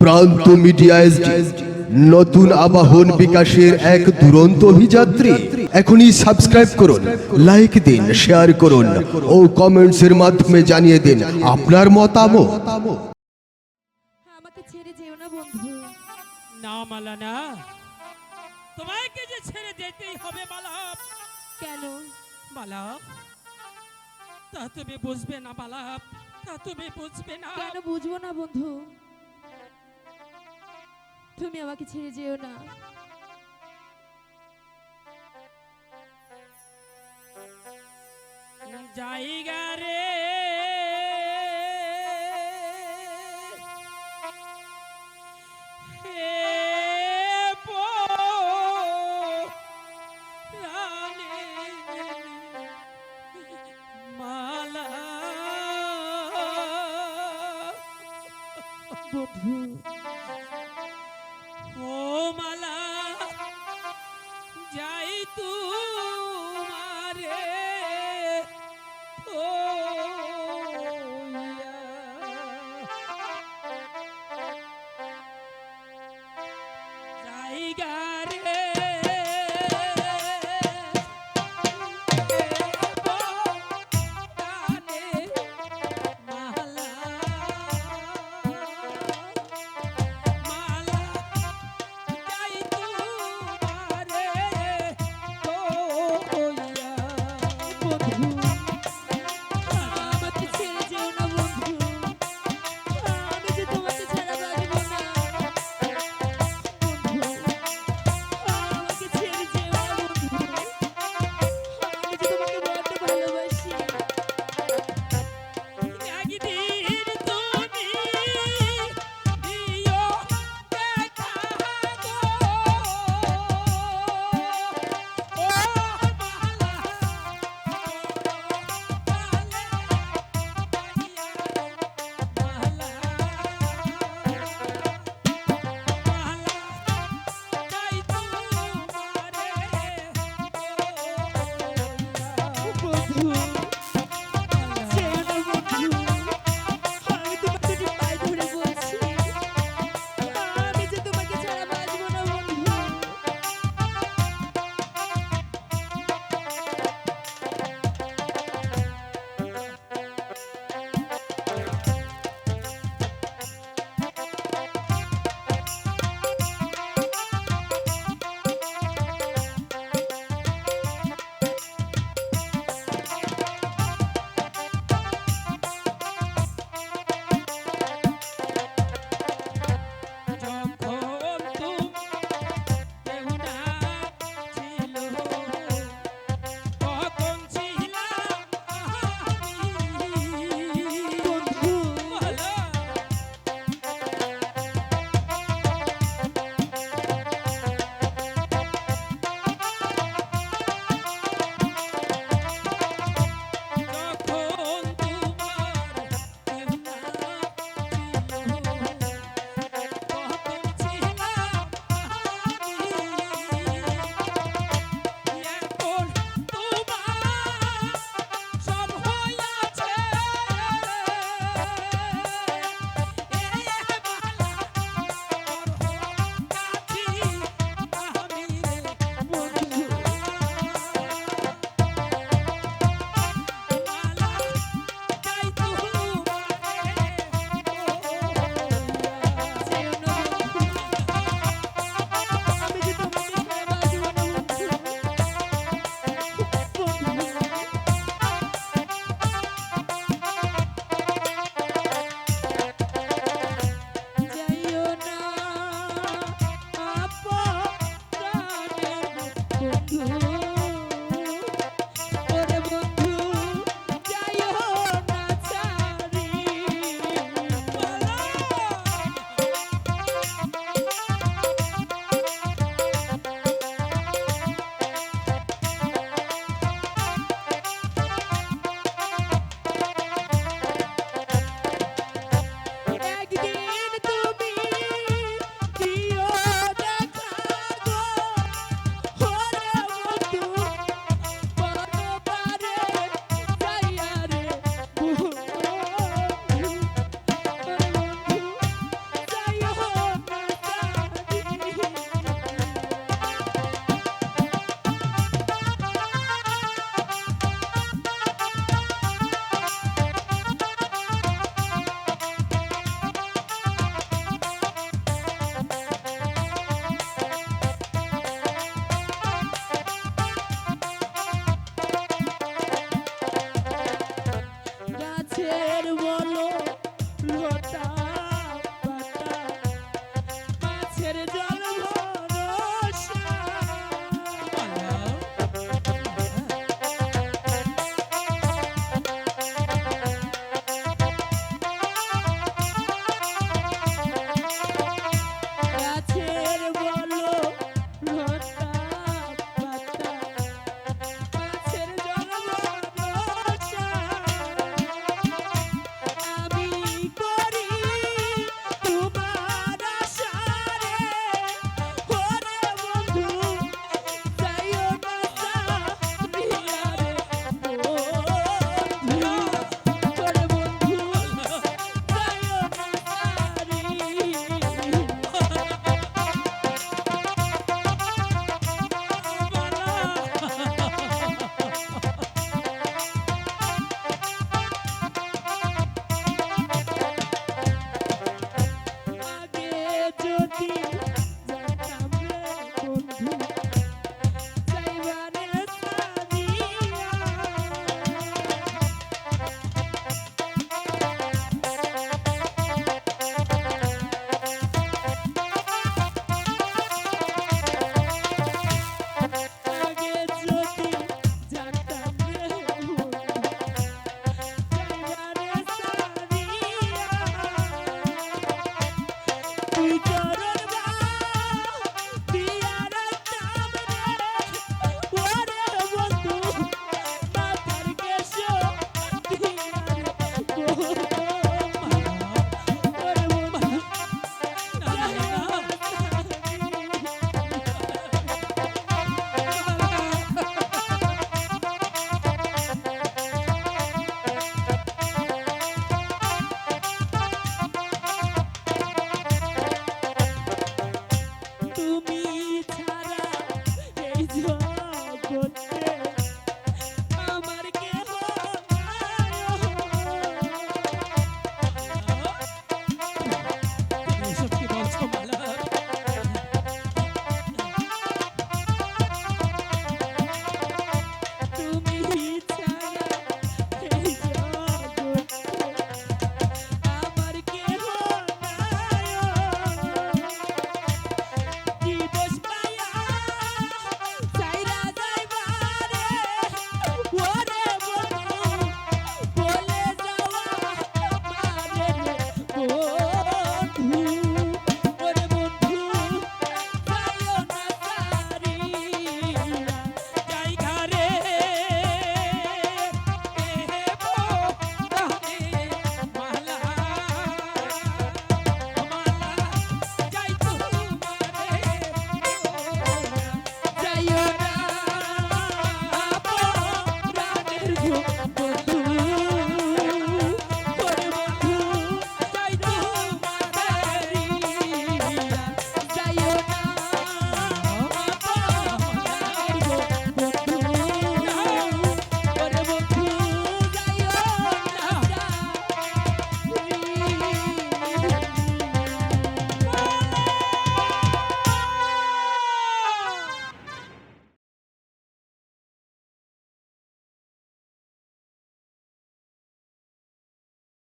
প্রান্ত media SD নতুন আবাহন বিকাশের এক দুরন্ত অভিযাত্রী। এখনই সাবস্ক্রাইব করুন লাইক দিন শেয়ার করুন ও কমেন্টসের মাধ্যমে জানিয়ে দিন আপনার মতামত। আমাকে ছেড়ে যেও না বন্ধু। না মালা না। তোমাকে যে ছেড়ে যেতেই হবে মালা। কেন? মালা তা তুমি বুঝবে না মালা। তা তুমি বুঝবে না। কেন বুঝব না বন্ধু? তুমি আমাকে ছেড়ে যেও না। জায়গা রে। হে ज्योति